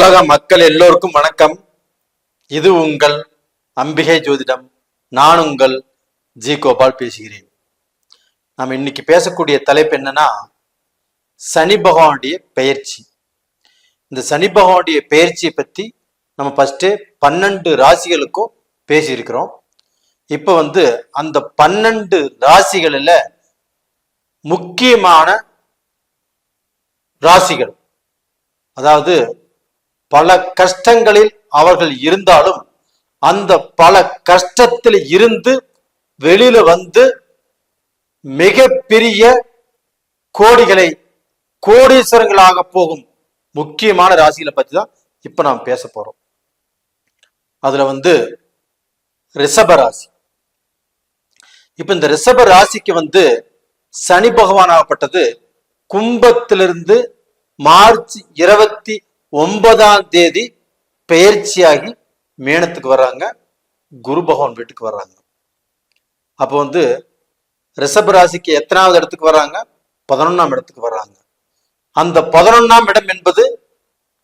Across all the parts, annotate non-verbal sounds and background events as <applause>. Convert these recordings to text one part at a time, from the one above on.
உலக மக்கள் எல்லோருக்கும் வணக்கம். இது உங்கள் அம்பிகை ஜோதிடம். நான் உங்கள் ஜி கோபால் பேசுகிறேன். நாம் இன்னைக்கு பேசக்கூடிய தலைப்பு என்னன்னா சனி பகவானுடைய பெயர்ச்சி. இந்த சனி பகவானுடைய பெயர்ச்சியை பத்தி நம்ம ஃபஸ்ட்டு பன்னெண்டு ராசிகளுக்கும் பேசியிருக்கிறோம். இப்போ வந்து அந்த பன்னெண்டு ராசிகளில் முக்கியமான ராசிகள் அதாவது பல கஷ்டங்களில் அவர்கள் இருந்தாலும் அந்த பல கஷ்டத்தில் இருந்து வெளியில வந்து மிகப்பெரிய கோடிகளை கோடீஸ்வரங்களாக போகும் முக்கியமான ராசிகளை பத்தி தான் இப்ப நாம் பேச போறோம். அதுல வந்து ரிஷப ராசி. இப்ப இந்த ரிஷப ராசிக்கு வந்து சனி பகவான் ஆகப்பட்டது கும்பத்திலிருந்து மார்ச் இருபத்தி ஒன்பதாம் தேதி பெயர்ச்சியாகி மேனத்துக்கு வர்றாங்க. குரு பகவான் வீட்டுக்கு வர்றாங்க. அப்போ வந்து ரிஷப ராசிக்கு எத்தனாவது இடத்துக்கு வர்றாங்க? பதினொன்னாம் இடத்துக்கு வர்றாங்க. அந்த பதினொன்னாம் இடம் என்பது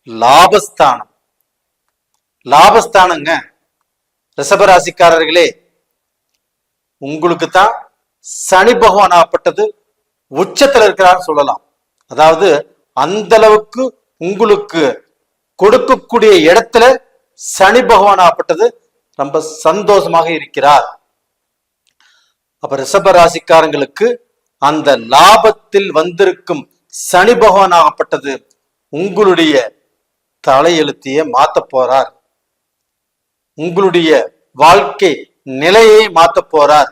லாபஸ்தானம். லாபஸ்தானங்க. ரிஷபராசிக்காரர்களே உங்களுக்கு தான் சனி பகவான் ஆகப்பட்டது உச்சத்துல இருக்கிறான்னு சொல்லலாம். அதாவது அந்த அளவுக்கு உங்களுக்கு கொடுக்கக்கூடிய இடத்துல சனி பகவான் ஆப்பட்டது ரொம்ப சந்தோஷமாக இருக்கிறார். அப்ப ரிஷப ராசிக்காரங்களுக்கு அந்த லாபத்தில் வந்திருக்கும் சனி பகவான் ஆகப்பட்டது உங்களுடைய தலையெழுத்திய மாத்த போறார். உங்களுடைய வாழ்க்கை நிலையை மாத்த போறார்.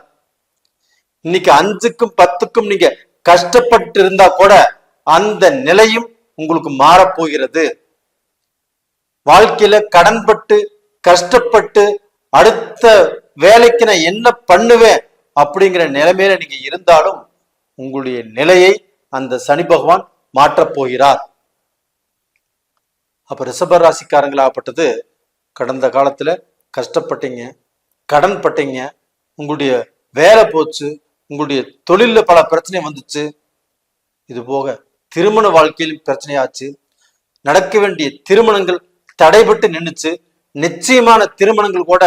இன்னைக்கு அஞ்சுக்கும் பத்துக்கும் நீங்க கஷ்டப்பட்டு இருந்தா கூட அந்த நிலையும் உங்களுக்கு மாறப்போகிறது. வாழ்க்கையில கடன்பட்டு கஷ்டப்பட்டு அடுத்த வேலைக்கு நான் என்ன பண்ணுவேன் அப்படிங்கிற நிலைமையில நீங்க இருந்தாலும் உங்களுடைய நிலையை அந்த சனி பகவான் மாற்றப் போகிறார். அப்ப ரிஷப ராசிக்காரங்களாகப்பட்டது கடந்த காலத்துல கஷ்டப்பட்டீங்க கடன் பட்டீங்க உங்களுடைய வேலை போச்சு உங்களுடைய தொழில்ல பல பிரச்சனை வந்துச்சு. இது போக திருமண வாழ்க்கையிலும் பிரச்சனையாச்சு. நடக்க வேண்டிய திருமணங்கள் தடைபட்டு நின்னுச்சு. நிச்சயமான திருமணங்கள் கூட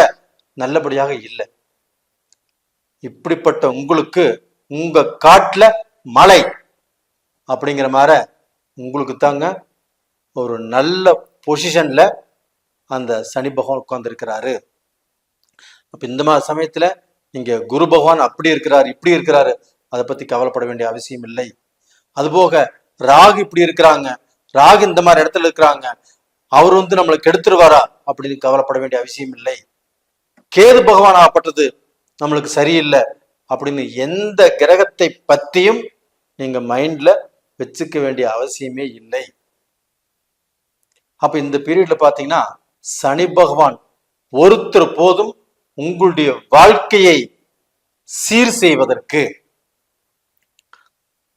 நல்லபடியாக இல்லை. இப்படிப்பட்ட உங்களுக்கு உங்க காட்டுல மழை அப்படிங்கிற மாதிரி உங்களுக்கு தாங்க ஒரு நல்ல பொசிஷன்ல அந்த சனி பகவான் உட்கார்ந்துருக்கிறாரு. அப்ப இந்த மாதிரி சமயத்துல நீங்க குரு பகவான் அப்படி இருக்கிறார் இப்படி இருக்கிறாரு. அதை பத்தி கவலைப்பட வேண்டிய அவசியம் இல்லை. அதுபோக ராகு இப்படி இருக்கிறாங்க. ராகு இந்த மாதிரி இடத்துல இருக்கிறாங்க. அவர் வந்து நம்மளை கெடுத்துருவாரா அப்படின்னு கவலைப்பட வேண்டிய அவசியம் இல்லை. கேது பகவான் ஆப்பட்டது நம்மளுக்கு சரியில்லை அப்படின்னு எந்த கிரகத்தை பத்தியும் நீங்க மைண்ட்ல வச்சுக்க வேண்டிய அவசியமே இல்லை. அப்ப இந்த பீரியட்ல பாத்தீங்கன்னா சனி பகவான் ஒருத்தர் போதும் உங்களுடைய வாழ்க்கையை சீர் செய்வதற்கு.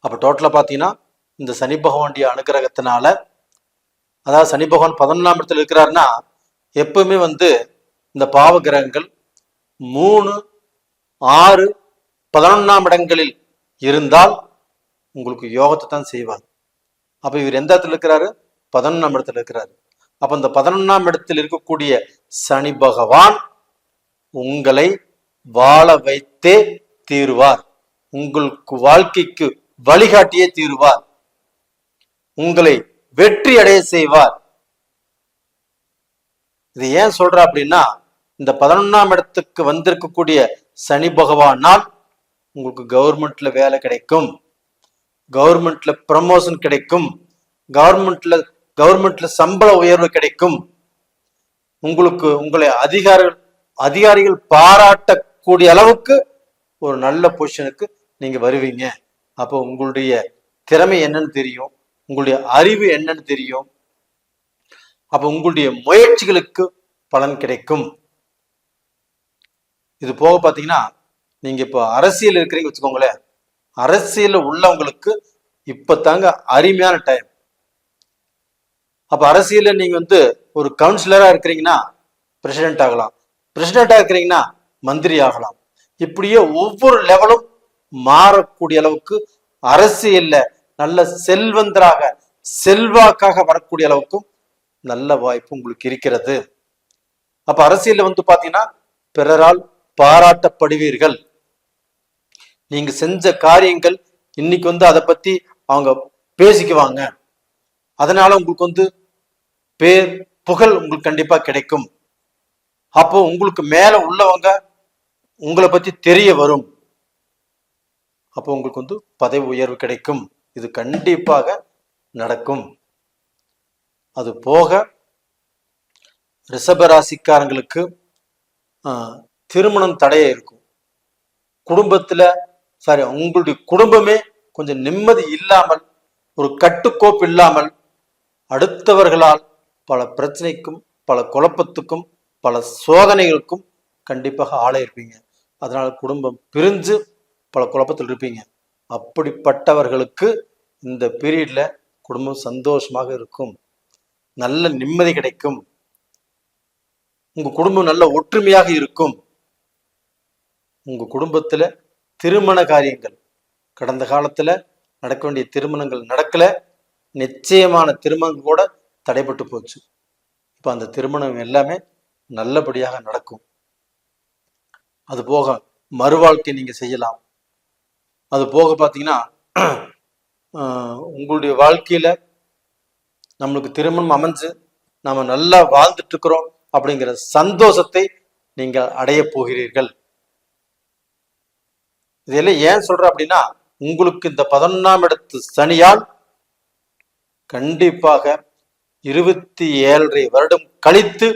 அப்ப டோட்டலா பாத்தீங்கன்னா இந்த சனி பகவானுடைய அனுகிரகத்தினால அதாவது சனி பகவான் பதினொன்றாம் இடத்துல இருக்கிறாருன்னா எப்பவுமே வந்து இந்த பாவ கிரகங்கள் மூணு ஆறு பதினொன்றாம் இடங்களில் இருந்தால் உங்களுக்கு யோகத்தை தான் செய்வார். அப்ப இவர் எந்த இடத்துல இருக்கிறாரு? பதினொன்றாம் இடத்துல இருக்கிறாரு. அப்ப இந்த பதினொன்றாம் இடத்தில் இருக்கக்கூடிய சனி பகவான் உங்களை வாழ வைத்தே தீருவார். உங்களுக்கு வாழ்க்கைக்கு வழிகாட்டியே தீருவார். உங்களை வெற்றி அடைய செய்வார். இது ஏன் சொல்ற அப்படின்னா இந்த பதினொன்னாம் இடத்துக்கு வந்திருக்கக்கூடிய சனி பகவானால் உங்களுக்கு கவர்மெண்ட்ல வேலை கிடைக்கும். கவர்மெண்ட்ல ப்ரமோஷன் கிடைக்கும். கவர்மெண்ட்ல கவர்மெண்ட்ல சம்பள உயர்வு கிடைக்கும். உங்களுக்கு உங்களை அதிகாரிகள் அதிகாரிகள் பாராட்டக்கூடிய அளவுக்கு ஒரு நல்ல பொசிஷனுக்கு நீங்க வருவீங்க. அப்போ உங்களுடைய திறமை என்னன்னு தெரியும். உங்களுடைய அறிவு என்னன்னு தெரியும். அப்ப உங்களுடைய முயற்சிகளுக்கு பலன் கிடைக்கும். இது போக பாத்தீங்கன்னா நீங்க இப்போ அரசியல் இருக்கிறீங்க வச்சுக்கோங்களேன். அரசியல் உள்ளவங்களுக்கு இப்ப தாங்க அருமையான டைம் அப்ப அரசியல்ல நீங்க வந்து ஒரு கவுன்சிலரா இருக்கிறீங்கன்னா பிரசிடென்ட் ஆகலாம். பிரசிடென்டா இருக்கிறீங்கன்னா மந்திரி ஆகலாம். இப்படியே ஒவ்வொரு லெவலும் மாறக்கூடிய அளவுக்கு அரசியல்ல நல்ல செல்வந்தராக செல்வாக்காக வரக்கூடிய அளவுக்கும் நல்ல வாய்ப்பு உங்களுக்கு இருக்கிறது. அப்ப அரசியல வந்து பாத்தீங்கன்னா பிறரால் பாராட்டப்படுவீர்கள். நீங்க செஞ்ச காரியங்கள் இன்னைக்கு வந்து அதை பத்தி அவங்க பேசிக்குவாங்க. அதனால உங்களுக்கு வந்து பேர் புகழ் உங்களுக்கு கண்டிப்பா கிடைக்கும். அப்போ உங்களுக்கு மேல உள்ளவங்க உங்களை பத்தி தெரிய வரும். அப்போ உங்களுக்கு வந்து பதவி உயர்வு கிடைக்கும். இது கண்டிப்பாக நடக்கும். அது போக ரிஷபராசிக்காரங்களுக்கு ஆஹ், திருமணம் தடைய இருக்கும். குடும்பத்துல சாரி உங்களுடைய குடும்பமே கொஞ்சம் நிம்மதி இல்லாமல் ஒரு கட்டுக்கோப்பு இல்லாமல் அடுத்தவர்களால் பல பிரச்சனைக்கும் பல குழப்பத்துக்கும் பல சோதனைகளுக்கும் கண்டிப்பாக ஆளே இருப்பீங்க அதனால குடும்பம் பிரிஞ்சு பல குழப்பத்தில் இருப்பீங்க. அப்படிப்பட்டவர்களுக்கு இந்த பீரியட்ல குடும்பம் சந்தோஷமாக இருக்கும். நல்ல நிம்மதி கிடைக்கும். உங்க குடும்பம் நல்ல ஒற்றுமையாக இருக்கும். உங்க குடும்பத்துல திருமண காரியங்கள். கடந்த காலத்துல நடக்க வேண்டிய திருமணங்கள் நடக்கல. நிச்சயமான திருமணங்கள் கூட தடைபட்டு போச்சு. இப்ப அந்த திருமணம் எல்லாமே நல்லபடியாக நடக்கும். அது போக மறுவாழ்க்கை நீங்க செய்யலாம். அது போக பார்த்தீங்கன்னா <clears throat> உங்களுடைய வாழ்க்கையில நம்மளுக்கு திருமணம் அமைஞ்சு நாம நல்லா வாழ்ந்துட்டு இருக்கிறோம் அப்படிங்கிற சந்தோஷத்தை நீங்கள் அடைய போகிறீர்கள். இதெல்லாம் ஏன் சொல்றேன் அப்படின்னா உங்களுக்கு இந்த பதினொன்னாம் இடத்து சனியால் கண்டிப்பாக இருபத்தி ஏழரை வருடம் கழித்து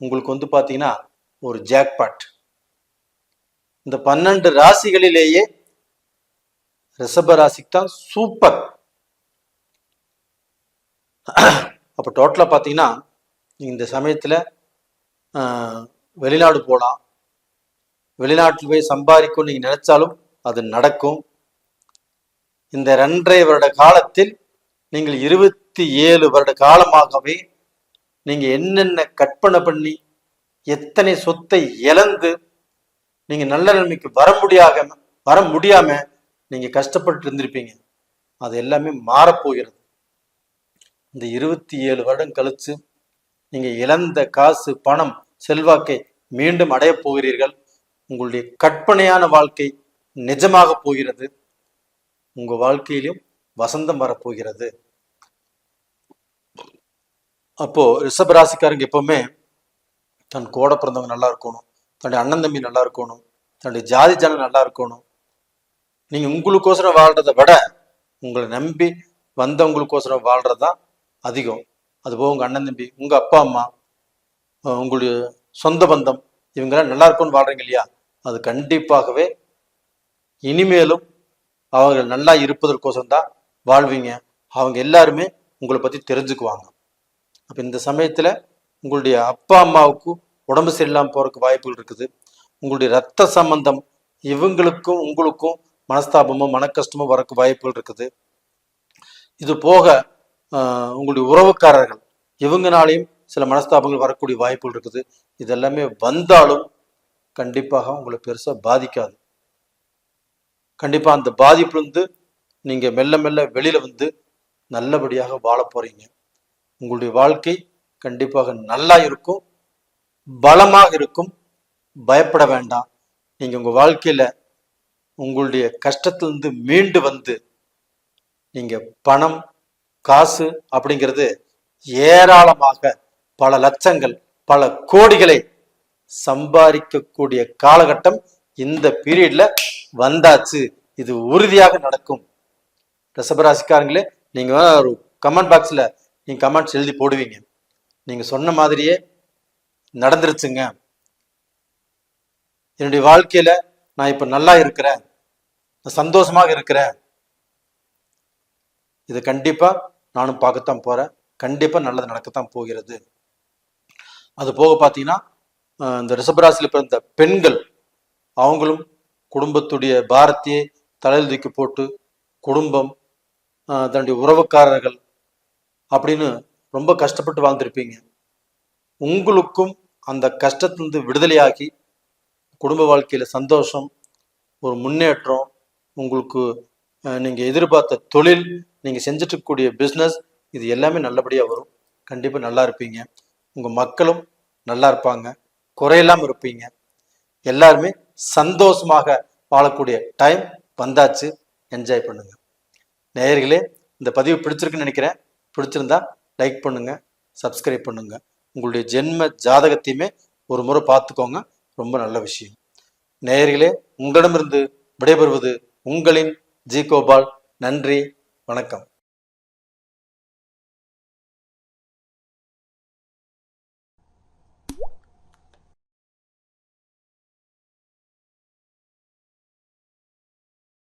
உங்களுக்கு வந்து பார்த்தீங்கன்னா ஒரு ஜாக்பாட் இந்த பன்னெண்டு ராசிகளிலேயே ரிஷபராசிக்கு தான் சூப்பர் அப்போ டோட்டலாக பார்த்தீங்கன்னா இந்த சமயத்தில் வெளிநாடு போகலாம் வெளிநாட்டில் போய் சம்பாதிக்கும் நீங்கள் நினைச்சாலும் அது நடக்கும். இந்த ரெண்டரை வருட காலத்தில் நீங்கள் இருபத்தி ஏழு வருட காலமாகவே நீங்கள் என்னென்ன கற்பனை பண்ணி எத்தனை சொத்தை இழந்து நீங்கள் நல்ல நிலைமைக்கு வர முடியாம வர முடியாமல் நீங்கள் கஷ்டப்பட்டு இருந்திருப்பீங்க. அது எல்லாமே மாறப்போகிறது இந்த இருபத்தி ஏழு வருடம் கழித்து நீங்கள் இழந்த காசு பணம் செல்வாக்கை மீண்டும் அடையப் போகிறீர்கள். உங்களுடைய கற்பனையான வாழ்க்கை நிஜமாக போகிறது. உங்கள் வாழ்க்கையிலும் வசந்தம் வரப்போகிறது அப்போ ரிஷப ராசிக்காரங்க எப்பவுமே தன் கூட பிறந்தவங்க நல்லா இருக்கணும். தன்னுடைய அண்ணன் தம்பி நல்லா இருக்கணும். தன்னுடைய ஜாதி ஜனம் நல்லா இருக்கணும். நீங்கள் உங்களுக்கோசரம் வாழ்கிறத விட உங்களை நம்பி வந்தவங்களுக்கோசரம் வாழ்கிறது தான் அதிகம். அதுபோக உங்கள் அண்ணன் தம்பி உங்கள் அப்பா அம்மா உங்களுடைய சொந்த பந்தம் இவங்கெல்லாம் நல்லா இருக்கும்னு வாழ்கிறீங்க இல்லையா? அது கண்டிப்பாகவே இனிமேலும் அவர்கள் நல்லா இருப்பதற்கோசரம் தான் வாழ்வீங்க. அவங்க எல்லாருமே உங்களை பற்றி தெரிஞ்சுக்குவாங்க. அப்போ இந்த சமயத்தில் உங்களுடைய அப்பா அம்மாவுக்கு உடம்பு சரியில்லாமல் போகிறதுக்கு வாய்ப்புகள் இருக்குது. உங்களுடைய ரத்த சம்பந்தம் இவங்களுக்கும் உங்களுக்கும் மனஸ்தாபமோ மனக்கஷ்டமோ வரக்கு வாய்ப்புகள் இருக்குது. இது போக ஆஹ், உங்களுடைய உறவுக்காரர்கள் இவங்கனாலையும் சில மனஸ்தாபங்கள் வரக்கூடிய வாய்ப்புகள் இருக்குது. இதெல்லாமே வந்தாலும் கண்டிப்பாக உங்களை பெருசா பாதிக்காது. கண்டிப்பாக அந்த பாதிப்புலேருந்து நீங்க மெல்ல மெல்ல வெளியில வந்து நல்லபடியாக வாழ போறீங்க. உங்களுடைய வாழ்க்கை கண்டிப்பாக நல்லா இருக்கும் பலமாக இருக்கும். பயப்பட வேண்டாம். நீங்கள் உங்க வாழ்க்கையில உங்களுடைய கஷ்டத்திலிருந்து மீண்டு வந்து நீங்கள் பணம் காசு அப்படிங்கிறது ஏராளமாக பல லட்சங்கள் பல கோடிகளை சம்பாதிக்கக்கூடிய காலகட்டம் இந்த பீரியட்ல வந்தாச்சு. இது உறுதியாக நடக்கும். ரிஷபராசிக்காரங்களே நீங்க ஒரு கமெண்ட் பாக்ஸ்ல நீங்க கமெண்ட்ஸ் எழுதி போடுவீங்க. நீங்க சொன்ன மாதிரியே நடந்துருச்சுங்க. என்னுடைய வாழ்க்கையில நான் இப்போ நல்லா இருக்கிறேன். நான் சந்தோஷமாக இருக்கிறேன். இது கண்டிப்பா நானும் பார்க்கத்தான் போறேன். கண்டிப்பாக நல்லது நடக்கத்தான் போகிறது. அது போக பார்த்தீங்கன்னா இந்த ரிஷபராசியில் பிறந்த பெண்கள் அவங்களும் குடும்பத்துடைய பாரத்தையே தலையில் தூக்கி போட்டு குடும்பம் தன்னுடைய உறவுக்காரர்கள் அப்படின்னு ரொம்ப கஷ்டப்பட்டு வாழ்ந்திருப்பீங்க. உங்களுக்கும் அந்த கஷ்டத்திலிருந்து விடுதலையாகி குடும்ப வாழ்க்கையில் சந்தோஷம் ஒரு முன்னேற்றம் உங்களுக்கு நீங்கள் எதிர்பார்த்த தொழில் நீங்கள் செஞ்சுட்டு இருக்கக்கூடிய பிஸ்னஸ் இது எல்லாமே நல்லபடியாக வரும். கண்டிப்பாக நல்லா இருப்பீங்க. உங்கள் மக்களும் நல்லா இருப்பாங்க. குறையில்லாமல் இருப்பீங்க. எல்லாருமே சந்தோஷமாக வாழக்கூடிய டைம் வந்தாச்சு. என்ஜாய் பண்ணுங்க. நேயர்களே இந்த பதிவு பிடிச்சிருக்குன்னு நினைக்கிறேன். பிடிச்சிருந்தா லைக் பண்ணுங்க சப்ஸ்கிரைப் பண்ணுங்க. உங்களுடைய ஜென்ம ஜாதகத்தையுமே ஒரு முறை பார்த்துக்கோங்க. ரொம்ப நல்ல விஷயம். நேயர்களே உங்களிடமிருந்து விடைபெறுவது உங்களின் ஜி கோபால். நன்றி வணக்கம்.